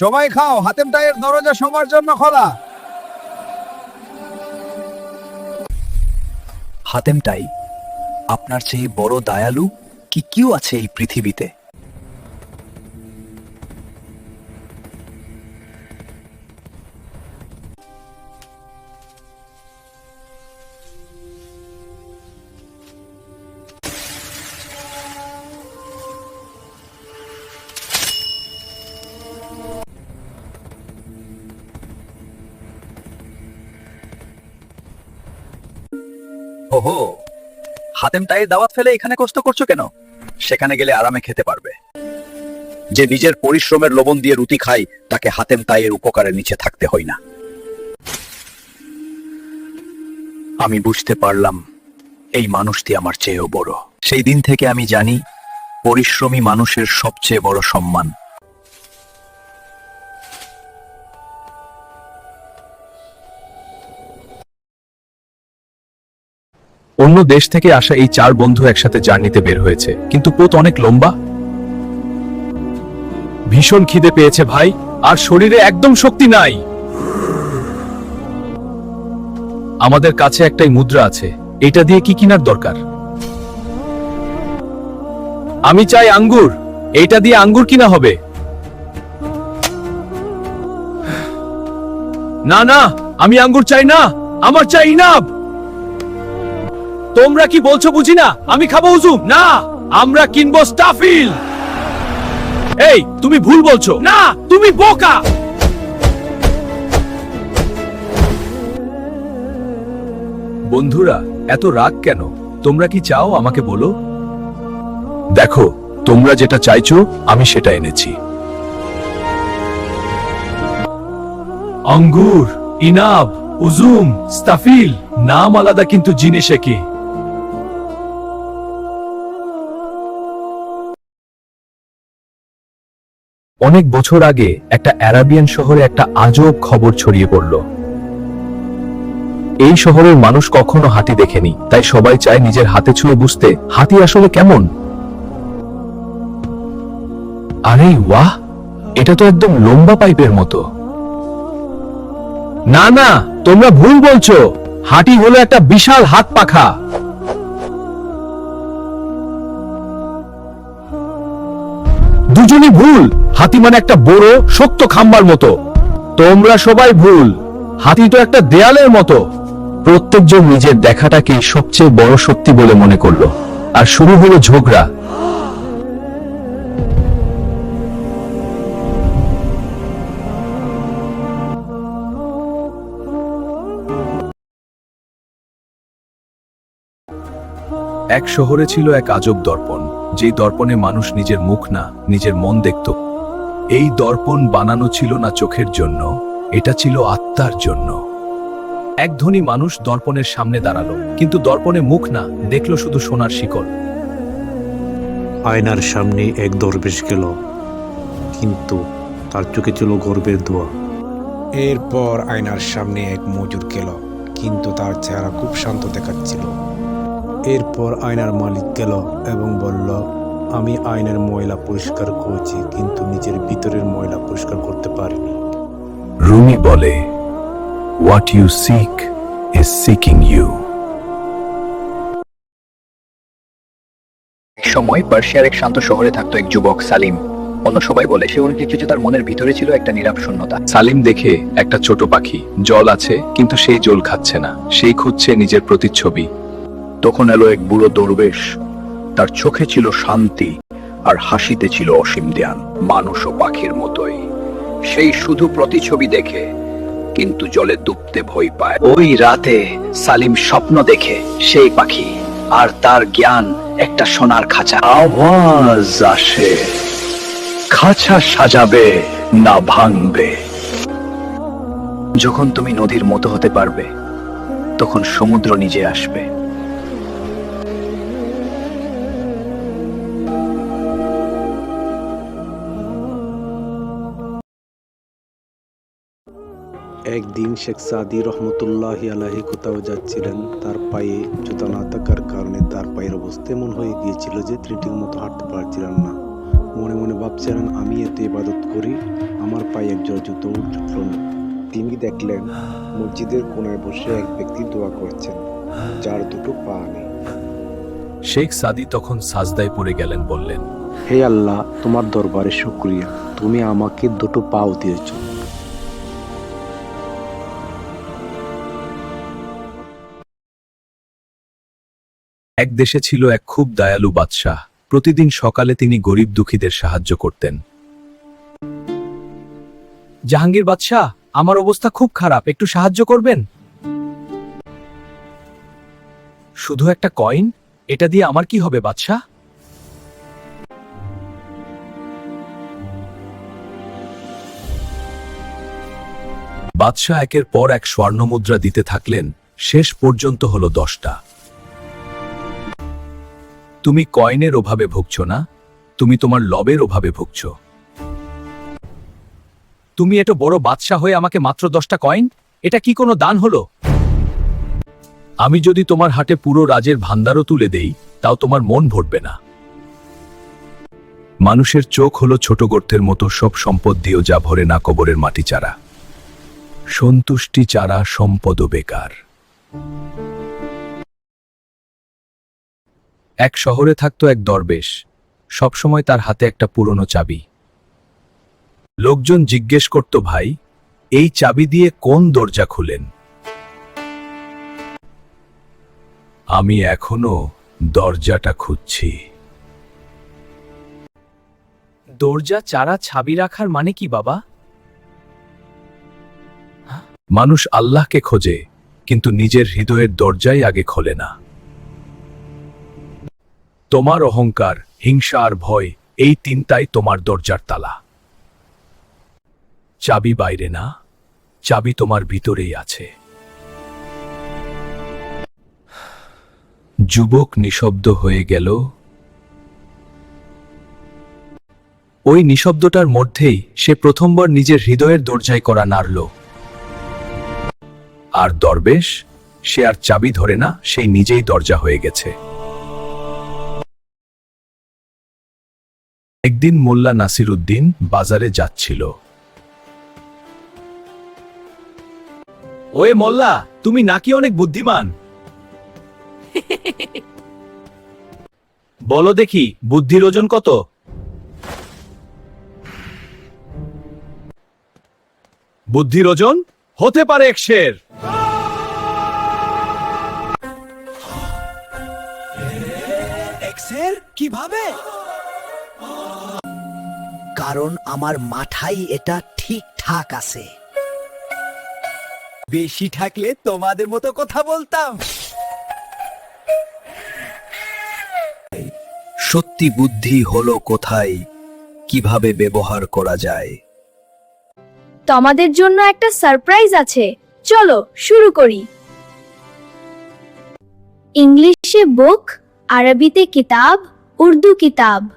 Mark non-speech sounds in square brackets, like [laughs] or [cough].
সবাই খাও, হাতেম টাইয়ের দরজা সবার জন্য খোলা। হাতেম টাই আপনার চেয়ে বড় দয়ালু কি কেউ আছে এই পৃথিবীতে? ওহো, হাতেম টাইয়ের দাওয়াত ফেলে এখানে কষ্ট করছ কেন? সেখানে গেলে আরামে খেতে পারবে। যে নিজের পরিশ্রমের লবণ দিয়ে রুটি খায়, তাকে হাতেম তাইয়ের উপকারের নিচে থাকতে হয় না। আমি বুঝতে পারলাম, এই মানুষটি আমার চেয়েও বড়। সেই দিন থেকে আমি জানি, পরিশ্রমী মানুষের সবচেয়ে বড় সম্মান অন্য দেশ থেকে আসা এই চার বন্ধু একসাথে জার্নিতে বের হয়েছে। কিন্তু পথ অনেক লম্বা। ভীষণ খিদে পেয়েছে ভাই, আর শরীরে একদম শক্তি নাই। আমাদের কাছে একটাই মুদ্রা আছে, এটা দিয়ে কি কিনার দরকার? আমি চাই আঙ্গুর, এইটা দিয়ে আঙ্গুর কিনা হবে। না না, আমি আঙ্গুর চাই না, আমার চাই ইনাব। তোমরা কি বলছো বুঝি না? আমি খাব হুজুম না, আমরা কিনবো স্টাফিল। এই, তুমি ভুল বলছো। না, তুমি বোকা। বন্ধুরা, এত রাগ কেন? তোমরা কি চাও আমাকে বলো? দেখো, তোমরা যেটা চাইছো, আমি সেটা এনেছি। আঙ্গুর, ইনাব, উজুম, স্তাফিল, নাম আলাদা কিন্তু জিনিস একই। অনেক বছর আগে একটা অ্যারাবিয়ান শহরে একটা আজব খবর ছড়িয়ে পড়ল। এই শহরের মানুষ কখনো হাতি দেখেনি, তাই সবাই চায় নিজের হাতে ছুঁয়ে বুঝতে হাতি আসলে কেমন। আরে ওয়াহ এটা তো একদম লম্বা পাইপের মতো। না না, তোমরা ভুল বলছো, হাতি হলো একটা বিশাল হাত পাখা। দুজনই ভুল। হাতি মানে একটা বড়, শক্ত খাম্বার মতো। তোমরা সবাই ভুল। হাতি তো একটা দেয়ালের মতো। প্রত্যেকজন নিজের দেখাটাকে সবচেয়ে বড় শক্তি বলে মনে করল। আর শুরু হলো ঝগড়া। এক শহরে ছিল এক আজব দর্পণ। যেই দর্পণে মানুষ নিজের মুখ না নিজের মন দেখত এই দর্পণ বানানো ছিল না চোখের জন্য এটা ছিল আত্মার জন্য। এক ধনী মানুষ দর্পণের সামনে দাঁড়াল কিন্তু দর্পণে মুখ না দেখল শুধু সোনার শিকল। আয়নার সামনে এক দরবেশ গেল কিন্তু তার চোখে ছিল গর্বের দোয়া। এরপর আয়নার সামনে এক মজুর গেল কিন্তু তার চেহারা খুব শান্ত দেখাচ্ছিল। এরপর আয়নার মালিক গেল এবং বলল আমি আয়নার ময়লা পরিষ্কার করেছি কিন্তু নিজের ভিতরের ময়লা পরিষ্কার করতে পারিনি। রুমি বলে what you seek is seeking you এক সময় পার্সিয়ার এক শান্ত শহরে থাকতো এক যুবক সালিম। অন্য সবাই বলে সে অনেক কিছু তার মনের ভিতরে ছিল একটা নীরব শূন্যতা। সালিম দেখে একটা ছোট পাখি জল আছে কিন্তু সেই জল খাচ্ছে না। সেই খুঁজছে নিজের প্রতিচ্ছবি। তখন এলো এক বুড়ো দরবেশ। তার চোখে ছিল শান্তি আর হাসিতে ছিল অসীম ধ্যান, মানুষ ও পাখির মতোই। সেই শুধু প্রতিছবি দেখে, কিন্তু জলে ডুবতে ভয় পায়। ওই রাতে সালিম স্বপ্ন দেখে সেই পাখি আর তার জ্ঞান একটা সোনার খাঁচা। আওয়াজ আসে, খাঁচা সাজাবে না ভাঙবে। যখন তুমি নদীর মতো হতে পারবে, তখন সমুদ্র নিজে আসবে। একদিন শেখ সাদি রহমতুল্লাহ আলাহি কোথাও যাচ্ছিলেন তার পায়ে জুতা না থাকার কারণে তার পায়ের অবস্থা এমন হয়ে গিয়েছিল যে তিনি ঠিক মতো হাঁটতে পারছিলেন না। মনে মনে ভাবছিলেন আমি এত ইবাদত করি আমার পায়ে একজোড়া জুতো উঠল না। তিনি দেখলেন মসজিদের কোনায় বসে এক ব্যক্তি দোয়া করছেন যার দুটো পা নেই। শেখ সাদি তখন সাজদায় পড়ে গেলেন বললেন হে আল্লাহ তোমার দরবারে শুক্রিয়া। তুমি আমাকে দুটো পাও দিয়েছ। এক দেশে ছিল এক খুব দয়ালু বাদশাহ। প্রতিদিন সকালে তিনি গরিব দুঃখীদের সাহায্য করতেন। জাহাঙ্গীর বাদশাহ, আমার অবস্থা খুব খারাপ, একটু সাহায্য করবেন? শুধু একটা কয়েন? এটা দিয়ে আমার কি হবে বাদশাহ? বাদশাহ একের পর এক স্বর্ণমুদ্রা দিতে থাকলেন। শেষ পর্যন্ত হলো দশটা। তুমি কয়েনের অভাবে ভুগছ না? তুমি তোমার লবের অভাবে ভুগছ। তুমি এত বড় বাদশাহ হয়ে আমাকে মাত্র দশটা কয়েন? এটা কি কোনো দান হলো? আমি যদি তোমার হাটে পুরো রাজের ভান্ডারও তুলে দেই, তাও তোমার মন ভরবে না। মানুষের চোখ হলো ছোট গর্তের মতো, সব সম্পদ দিয়েও যা ভরে না কবরের মাটি চারা। সন্তুষ্টি চারা সম্পদ বেকার। এক শহরে থাকতো এক দরবেশ। সবসময় তার হাতে একটা পুরনো চাবি। লোকজন জিজ্ঞেস করত ভাই এই চাবি দিয়ে কোন দরজা খুলেন? আমি এখনও দরজাটা খুঁজছি। দরজা চারা ছাবি রাখার মানে কি বাবা? মানুষ আল্লাহকে খোঁজে কিন্তু নিজের হৃদয়ের দরজাই আগে খোলে না। তোমার অহংকার, হিংসা আর ভয়, এই তিনটাই তোমার দরজার তালা। চাবি বাইরে না, চাবি তোমার ভিতরেই আছে। যুবক নিঃশব্দ হয়ে গেল। ওই নিঃশব্দটার মধ্যেই সে প্রথমবার নিজের হৃদয়ের দরজায় করা নাড়ল। আর দরবেশ, সে আর চাবি ধরে না, সেই নিজেই দরজা হয়ে গেছে। একদিন মোল্লা নাসির উদ্দিন বাজারে যাচ্ছিল। ওয়ে মোল্লা, তুমি নাকি অনেক বুদ্ধিমান [laughs] বলো দেখি, বুদ্ধির ওজন কত? বুদ্ধির ওজন হতে পারে এক শের? কীভাবে? কারণ আমার মাথায় এটা ঠিকঠাক আছে। বেশি থাকলে তোমাদের মতো কথা বলতাম। সত্যি বুদ্ধি হলো কোথায়? কীভাবে ব্যবহার করা যায়? তোমাদের জন্য একটা সারপ্রাইজ আছে। চলো, শুরু করি। ইংলিশে বুক, আরবিতে কিতাব, উর্দু কিতাব।